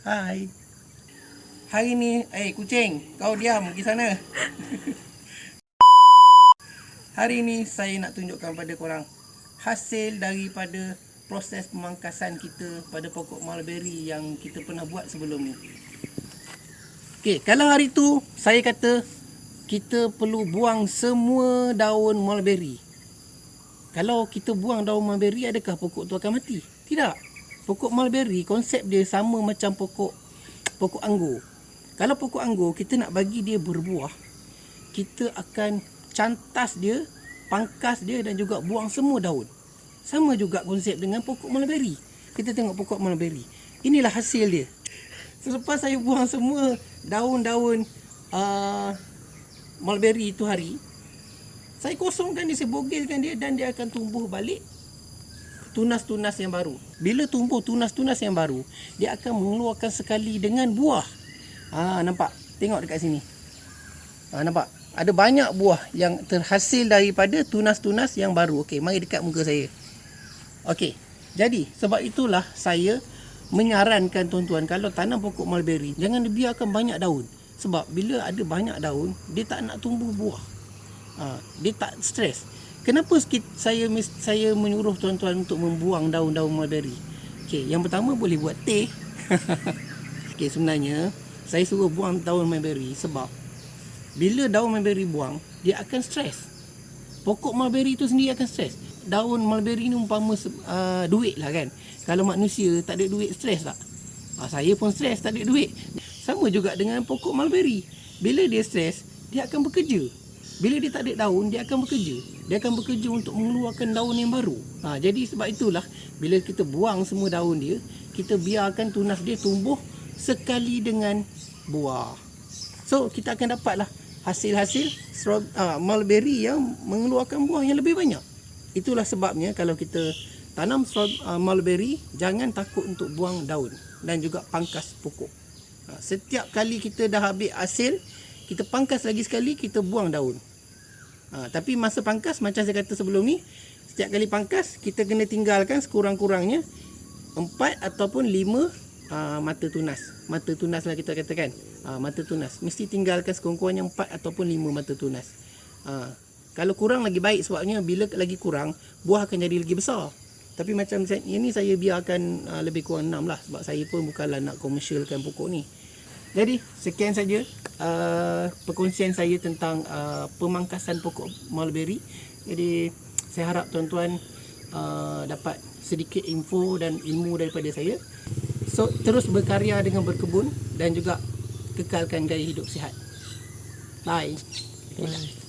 Hai. Hari ni, eh kucing, kau diam pergi sana. Hari ni saya nak tunjukkan pada korang hasil daripada proses pemangkasan kita pada pokok mulberry yang kita pernah buat sebelum ni. Okey, kalau hari tu saya kata kita perlu buang semua daun mulberry. Kalau kita buang daun mulberry adakah pokok tu akan mati? Tidak. Pokok mulberry konsep dia sama macam pokok pokok anggur. Kalau pokok anggur kita nak bagi dia berbuah, kita akan cantas dia, pangkas dia dan juga buang semua daun. Sama juga konsep dengan pokok mulberry. Kita tengok pokok mulberry. Inilah hasil dia. Selepas saya buang semua daun-daun uh, mulberry itu hari, saya kosongkan dia, saya bogelkan dia dan dia akan tumbuh balik tunas-tunas yang baru. Bila tumbuh tunas-tunas yang baru, dia akan mengeluarkan sekali dengan buah. Ha, nampak? Tengok dekat sini. Ha, nampak? Ada banyak buah yang terhasil daripada tunas-tunas yang baru. Okey, mari dekat muka saya. Okey. Jadi, sebab itulah saya menyarankan tuan-tuan kalau tanam pokok mulberry, jangan dibiarkan banyak daun. Sebab bila ada banyak daun, dia tak nak tumbuh buah. Ha, dia tak stres. Kenapa saya saya menyuruh tuan-tuan untuk membuang daun-daun mulberry? Okey, yang pertama boleh buat teh. Okey, sebenarnya saya suruh buang daun mulberry sebab bila daun mulberry buang, dia akan stres. Pokok mulberry itu sendiri akan stres. Daun mulberry ni umpama uh, duit lah kan. Kalau manusia tak ada duit, stres tak? Ha, saya pun stres, tak ada duit. Sama juga dengan pokok mulberry. Bila dia stres, dia akan bekerja. Bila dia tak ada daun, dia akan bekerja. Dia akan bekerja untuk mengeluarkan daun yang baru. Ha, jadi sebab itulah, bila kita buang semua daun dia, kita biarkan tunas dia tumbuh sekali dengan buah. So, kita akan dapatlah hasil-hasil uh, mulberry yang mengeluarkan buah yang lebih banyak. Itulah sebabnya kalau kita tanam uh, mulberry, jangan takut untuk buang daun dan juga pangkas pokok. Ha, setiap kali kita dah habis hasil, kita pangkas lagi sekali, kita buang daun. Ha, tapi masa pangkas macam saya kata sebelum ni, setiap kali pangkas kita kena tinggalkan sekurang-kurangnya 4 ataupun 5 uh, mata tunas. Mata tunas lah kita katakan. Uh, mata tunas. Mesti tinggalkan sekurang-kurangnya 4 ataupun 5 mata tunas. Uh, kalau kurang lagi baik sebabnya bila lagi kurang buah akan jadi lagi besar. Tapi macam ini saya biarkan uh, lebih kurang 6 lah sebab saya pun bukanlah nak komersialkan pokok ni. Jadi sekian saja uh, perkongsian saya tentang uh, pemangkasan pokok mulberry. Jadi saya harap tuan-tuan uh, dapat sedikit info dan ilmu daripada saya. So terus berkarya dengan berkebun dan juga kekalkan gaya hidup sihat. Bye. Bye.